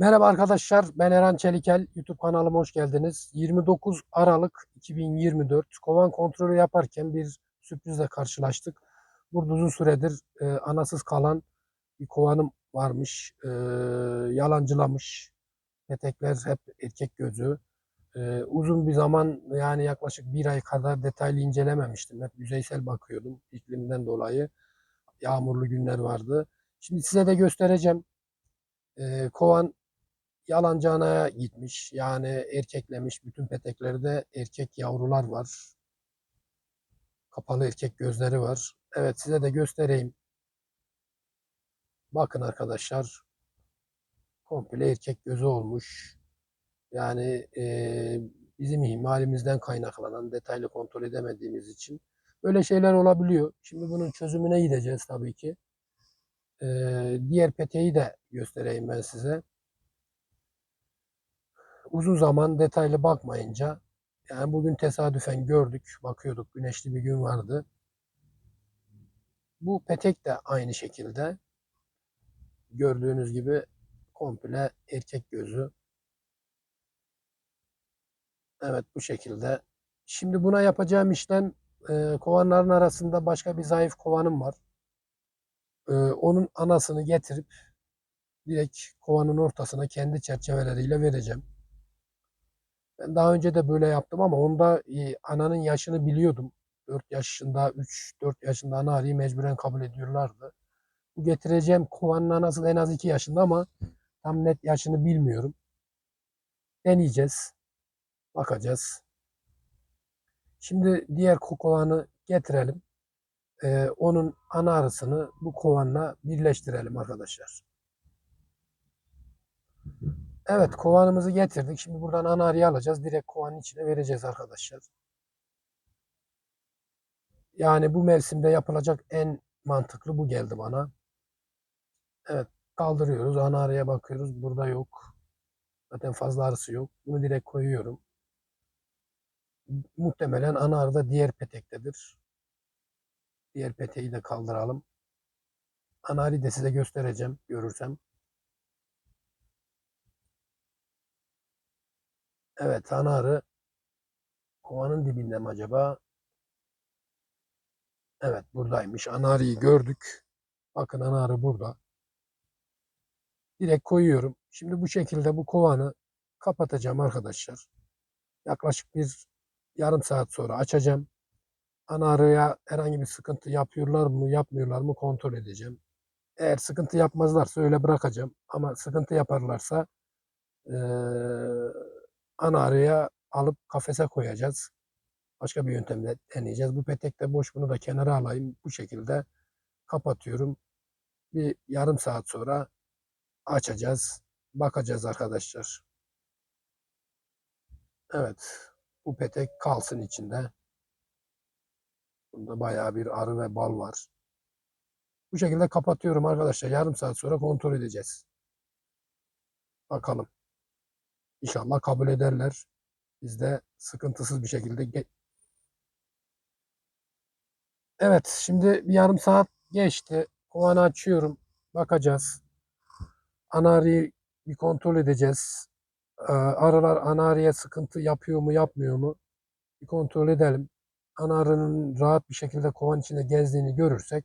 Merhaba arkadaşlar, ben Eren Çelikel. YouTube kanalıma hoş geldiniz. 29 Aralık 2024 kovan kontrolü yaparken bir sürprizle karşılaştık. Burada uzun süredir e, anasız kalan bir kovanım varmış. E, yalancılamış. Petekler hep erkek gözü. E, uzun bir zaman yani yaklaşık bir ay kadar detaylı incelememiştim. Hep yüzeysel bakıyordum iklimden dolayı. Yağmurlu günler vardı. Şimdi size de göstereceğim. E, kovan yalancı anaya gitmiş. Yani erkeklemiş. Bütün peteklerde erkek yavrular var. Kapalı erkek gözleri var. Evet size de göstereyim. Bakın arkadaşlar. Komple erkek gözü olmuş. Yani eee, bizim ihmalimizden kaynaklanan detaylı kontrol edemediğimiz için böyle şeyler olabiliyor. Şimdi bunun çözümüne gideceğiz tabii ki. Eee, diğer peteği de göstereyim ben size. Uzun zaman detaylı bakmayınca yani bugün tesadüfen gördük, bakıyorduk güneşli bir gün vardı. Bu petek de aynı şekilde gördüğünüz gibi komple erkek gözü. Evet bu şekilde. Şimdi buna yapacağım işlem e, kovanların arasında başka bir zayıf kovanım var. E, onun anasını getirip direkt kovanın ortasına kendi çerçeveleriyle vereceğim. Ben daha önce de böyle yaptım ama onda e, ananın yaşını biliyordum. 4 yaşında, 3-4 yaşında ana arıyı mecburen kabul ediyorlardı. Bu getireceğim kovanın anası en az 2 yaşında ama tam net yaşını bilmiyorum. Deneyeceğiz. Bakacağız. Şimdi diğer kovanı getirelim. Ee, onun ana arısını bu kovanla birleştirelim arkadaşlar. Evet kovanımızı getirdik. Şimdi buradan ana arıyı alacağız. Direkt kovanın içine vereceğiz arkadaşlar. Yani bu mevsimde yapılacak en mantıklı bu geldi bana. Evet kaldırıyoruz. Ana arıya bakıyoruz. Burada yok. Zaten fazla arısı yok. Bunu direkt koyuyorum. Muhtemelen ana arı da diğer petektedir. Diğer peteği de kaldıralım. Ana arıyı da size göstereceğim görürsem. Evet ana arı kovanın dibinde mi acaba? Evet buradaymış. Ana arıyı gördük. Bakın ana arı burada. Direkt koyuyorum. Şimdi bu şekilde bu kovanı kapatacağım arkadaşlar. Yaklaşık bir yarım saat sonra açacağım. Ana arıya herhangi bir sıkıntı yapıyorlar mı yapmıyorlar mı kontrol edeceğim. Eğer sıkıntı yapmazlarsa öyle bırakacağım. Ama sıkıntı yaparlarsa eee ana arıya alıp kafese koyacağız. Başka bir yöntemle deneyeceğiz. Bu petek de boş bunu da kenara alayım. Bu şekilde kapatıyorum. Bir yarım saat sonra açacağız. Bakacağız arkadaşlar. Evet. Bu petek kalsın içinde. Bunda bayağı bir arı ve bal var. Bu şekilde kapatıyorum arkadaşlar. Yarım saat sonra kontrol edeceğiz. Bakalım. İnşallah kabul ederler. Biz de sıkıntısız bir şekilde Evet, şimdi bir yarım saat geçti. Kovanı açıyorum. Bakacağız. Ana arıyı bir kontrol edeceğiz. Ee, Arılar ana arıya sıkıntı yapıyor mu yapmıyor mu? Bir kontrol edelim. Ana arının rahat bir şekilde kovan içinde gezdiğini görürsek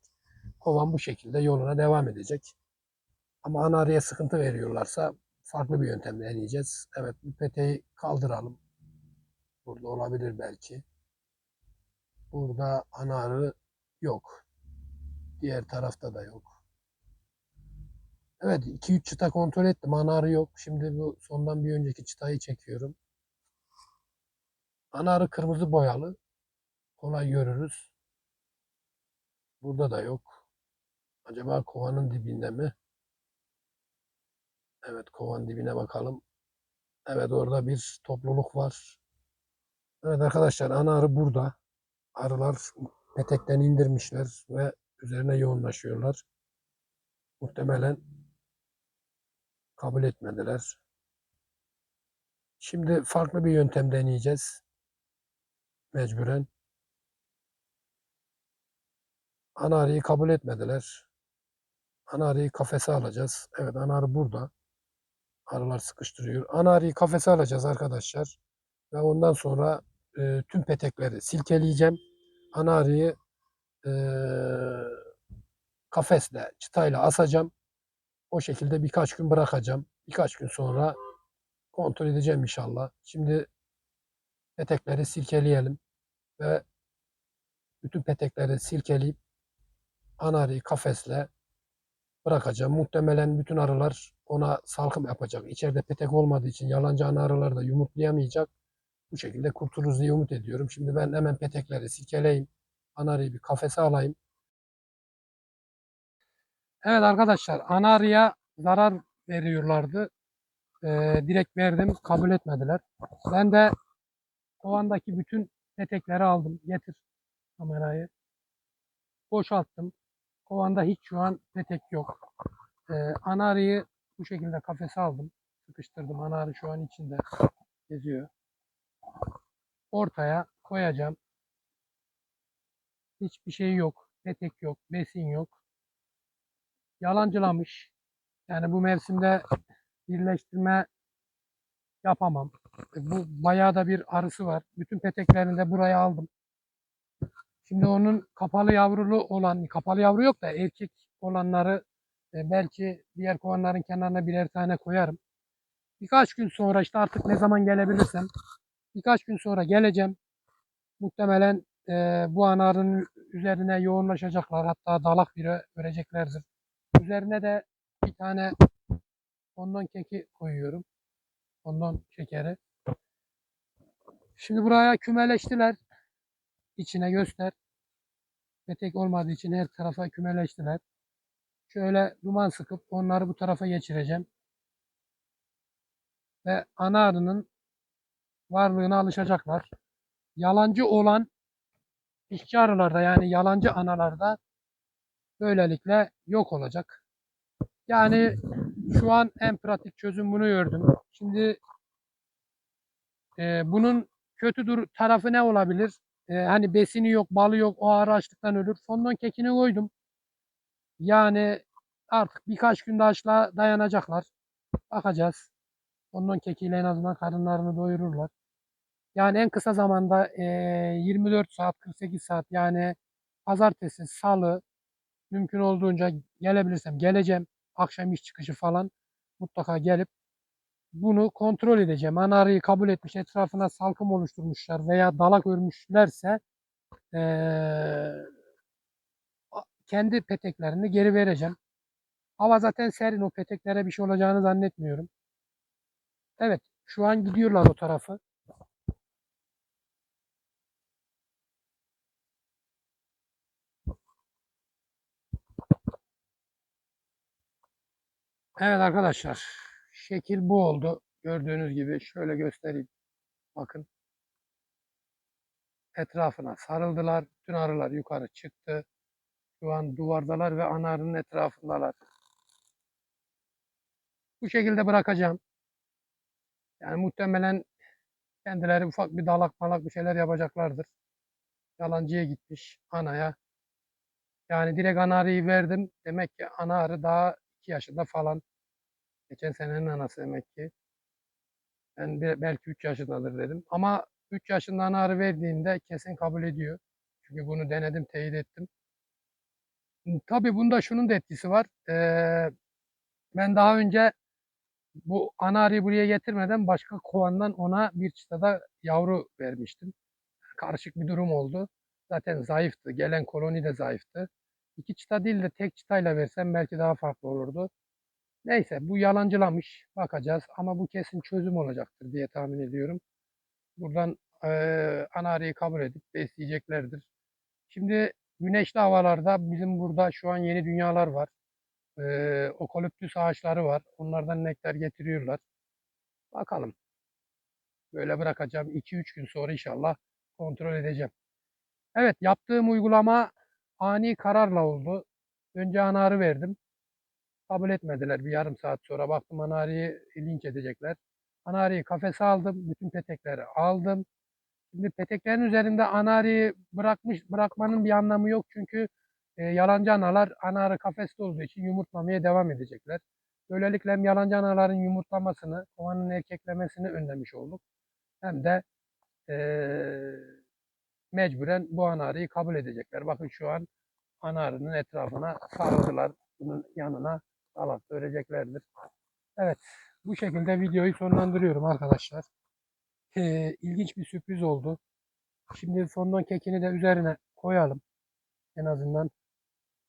kovan bu şekilde yoluna devam edecek. Ama ana arıya sıkıntı veriyorlarsa farklı bir yöntemle deneyeceğiz. Evet bu peteği kaldıralım. Burada olabilir belki. Burada ana arı yok. Diğer tarafta da yok. Evet 2-3 çıta kontrol ettim. Ana arı yok. Şimdi bu sondan bir önceki çıtayı çekiyorum. Ana arı kırmızı boyalı. Kolay görürüz. Burada da yok. Acaba kovanın dibinde mi? Evet kovan dibine bakalım. Evet orada bir topluluk var. Evet arkadaşlar ana arı burada. Arılar petekten indirmişler ve üzerine yoğunlaşıyorlar. Muhtemelen kabul etmediler. Şimdi farklı bir yöntem deneyeceğiz. Mecburen. Ana arıyı kabul etmediler. Ana arıyı kafese alacağız. Evet ana arı burada. Arılar sıkıştırıyor. Ana arıyı kafese alacağız arkadaşlar. Ve ondan sonra e, tüm petekleri silkeleyeceğim. Ana arıyı e, kafesle, çıtayla asacağım. O şekilde birkaç gün bırakacağım. Birkaç gün sonra kontrol edeceğim inşallah. Şimdi petekleri silkeleyelim ve bütün petekleri silkeleyip ana arıyı kafesle bırakacağım. Muhtemelen bütün arılar ona salkım yapacak. İçeride petek olmadığı için yalancı ana arılar da yumurtlayamayacak. Bu şekilde kurtuluruz diye umut ediyorum. Şimdi ben hemen petekleri silkeleyeyim. Ana arıyı bir kafese alayım. Evet arkadaşlar ana arıya zarar veriyorlardı. Ee, direkt verdim kabul etmediler. Ben de kovandaki bütün petekleri aldım. Getir kamerayı. Boşalttım. Kovanda hiç şu an petek yok. Ee, ana bu şekilde kafese aldım. Sıkıştırdım. Ana arı şu an içinde geziyor. Ortaya koyacağım. Hiçbir şey yok. Petek yok. Besin yok. Yalancılamış. Yani bu mevsimde birleştirme yapamam. E, Bu bayağı da bir arısı var. Bütün peteklerini de buraya aldım. Şimdi onun kapalı yavrulu olan, kapalı yavru yok da erkek olanları e, belki diğer kovanların kenarına birer tane koyarım. Birkaç gün sonra işte artık ne zaman gelebilirsem birkaç gün sonra geleceğim. Muhtemelen e, bu anarın üzerine yoğunlaşacaklar. Hatta dalak bile vereceklerdir. Üzerine de bir tane ondan keki koyuyorum. Ondan şekeri. Şimdi buraya kümeleştiler. İçine göster. Petek olmadığı için her tarafa kümeleştiler. Şöyle duman sıkıp onları bu tarafa geçireceğim. Ve ana arının varlığına alışacaklar. Yalancı olan işçi arılarda yani yalancı analarda böylelikle yok olacak. Yani şu an en pratik çözüm bunu gördüm. Şimdi e, bunun kötü tarafı ne olabilir? E, hani besini yok, balı yok, o arı açlıktan ölür. Fondon kekini koydum. Yani artık birkaç gün daha açlığa dayanacaklar. Bakacağız. Fondon kekiyle en azından karınlarını doyururlar. Yani en kısa zamanda e, 24 saat, 48 saat yani pazartesi, salı mümkün olduğunca gelebilirsem geleceğim. Akşam iş çıkışı falan mutlaka gelip bunu kontrol edeceğim. Ana arıyı kabul etmiş, etrafına salkım oluşturmuşlar veya dalak örmüşlerse eee, kendi peteklerini geri vereceğim. Hava zaten serin, o peteklere bir şey olacağını zannetmiyorum. Evet, şu an gidiyorlar o tarafı. Evet arkadaşlar, şekil bu oldu. Gördüğünüz gibi şöyle göstereyim. Bakın. Etrafına sarıldılar. Bütün arılar yukarı çıktı. Şu an duvardalar ve ana arının etrafındalar. Bu şekilde bırakacağım. Yani muhtemelen kendileri ufak bir dalak malak bir şeyler yapacaklardır. Yalancıya gitmiş anaya. Yani direkt ana arıyı verdim. Demek ki ana arı daha 2 yaşında falan. Geçen senenin anası demek ki. Ben bir- belki 3 yaşındadır dedim. Ama 3 yaşında ana arı verdiğinde kesin kabul ediyor. Çünkü bunu denedim, teyit ettim. Tabii bunda şunun da etkisi var. Ee, ben daha önce bu ana arıyı buraya getirmeden başka kovandan ona bir çıtada yavru vermiştim. Karışık bir durum oldu. Zaten zayıftı. Gelen koloni de zayıftı. İki çıta değil de tek çıtayla versem belki daha farklı olurdu. Neyse bu yalancılamış. Bakacağız ama bu kesin çözüm olacaktır diye tahmin ediyorum. Buradan eee ana arıyı kabul edip besleyeceklerdir. Şimdi güneşli havalarda bizim burada şu an yeni dünyalar var. Eee okaliptüs ağaçları var. Onlardan nektar getiriyorlar. Bakalım. Böyle bırakacağım. 2-3 gün sonra inşallah kontrol edeceğim. Evet yaptığım uygulama ani kararla oldu. Önce ana arı verdim. Kabul etmediler. Bir yarım saat sonra baktım ana arıyı linç edecekler. Ana arıyı kafese aldım. Bütün petekleri aldım. Şimdi peteklerin üzerinde ana arıyı bırakmış, bırakmanın bir anlamı yok. Çünkü e, yalancı analar ana arı kafeste olduğu için yumurtlamaya devam edecekler. Böylelikle hem yalancı anaların yumurtlamasını, kovanın erkeklemesini önlemiş olduk. Hem de eee, mecburen bu ana arıyı kabul edecekler. Bakın şu an ana arının etrafına sarıldılar. Bunun yanına salak öreceklerdir. Evet. Bu şekilde videoyu sonlandırıyorum arkadaşlar. Eee ilginç bir sürpriz oldu. Şimdi fondant kekini de üzerine koyalım. En azından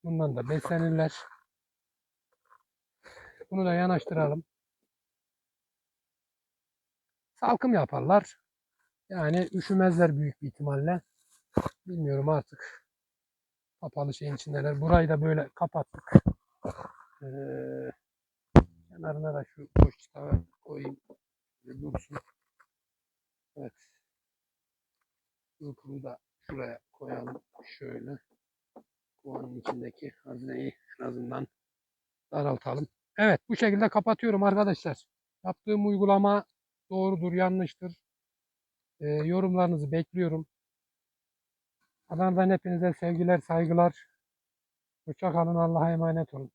bundan da beslenirler. Bunu da yanaştıralım. Salkım yaparlar. Yani üşümezler büyük bir ihtimalle. Bilmiyorum artık. Kapalı şeyin içindeler. Burayı da böyle kapattık. Ee, kenarına da şu boş çıtağı koyayım. Şöyle dursun. Evet. Yurtunu da şuraya koyalım. Şöyle. Kovanın içindeki hazineyi en azından daraltalım. Evet bu şekilde kapatıyorum arkadaşlar. Yaptığım uygulama doğrudur, yanlıştır. Ee, yorumlarınızı bekliyorum. Adana'dan hepinize sevgiler, saygılar. Hoşça kalın. Allah'a emanet olun.